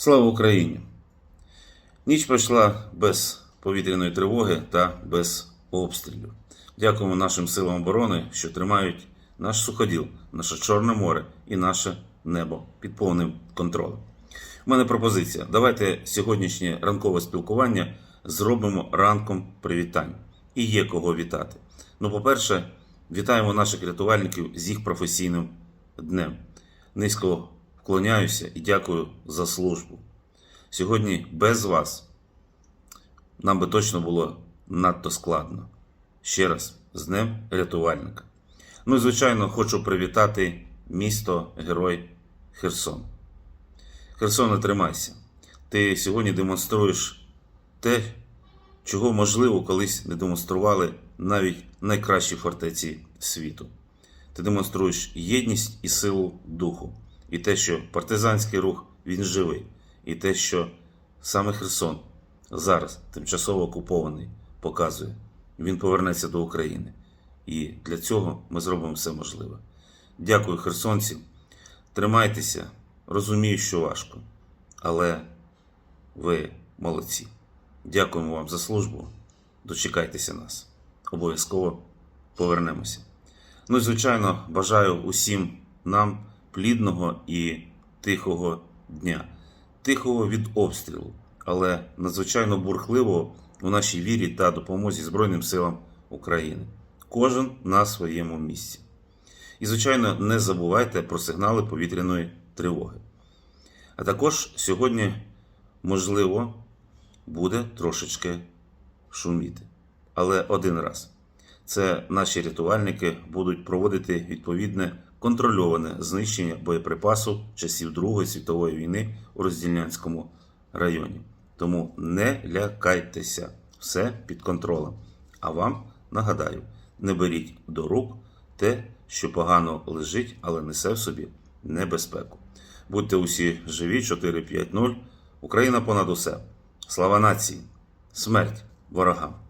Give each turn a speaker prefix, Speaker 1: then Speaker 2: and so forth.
Speaker 1: Слава Україні! Ніч пройшла без повітряної тривоги та без обстрілів. Дякуємо нашим силам оборони, що тримають наш суходіл, наше Чорне море і наше небо під повним контролем. У мене пропозиція. Давайте сьогоднішнє ранкове спілкування зробимо ранком привітань. І є кого вітати. Ну, по-перше, вітаємо наших рятувальників з їх професійним днем. Низько вклоняюся і дякую за службу. Сьогодні без вас нам би точно було надто складно. Ще раз, з Днем рятувальника. Ну і, звичайно, хочу привітати місто Герой Херсон. Херсоне, тримайся. Ти сьогодні демонструєш те, чого, можливо, колись не демонстрували навіть найкращі фортеці світу. Ти демонструєш єдність і силу духу, і те, що партизанський рух він живий, і те, що саме Херсон зараз тимчасово окупований, показує, він повернеться до України. І для цього ми зробимо все можливе. Дякую, херсонці. Тримайтеся, розумію, що важко, але ви молодці. Дякуємо вам за службу. Дочекайтеся нас. Обов'язково повернемося. Ну і звичайно, бажаю усім нам плідного і тихого дня, тихого від обстрілу, але надзвичайно бурхливого у нашій вірі та допомозі Збройним силам України. Кожен на своєму місці. І, звичайно, не забувайте про сигнали повітряної тривоги. А також сьогодні, можливо, буде трошечки шуміти. Але один раз. Це наші рятувальники будуть проводити відповідне контрольоване знищення боєприпасу часів Другої світової війни у Роздільнянському районі. Тому не лякайтеся, все під контролем. А вам нагадаю, не беріть до рук те, що погано лежить, але несе в собі небезпеку. Будьте усі живі, 4-5-0. Україна понад усе. Слава нації! Смерть ворогам!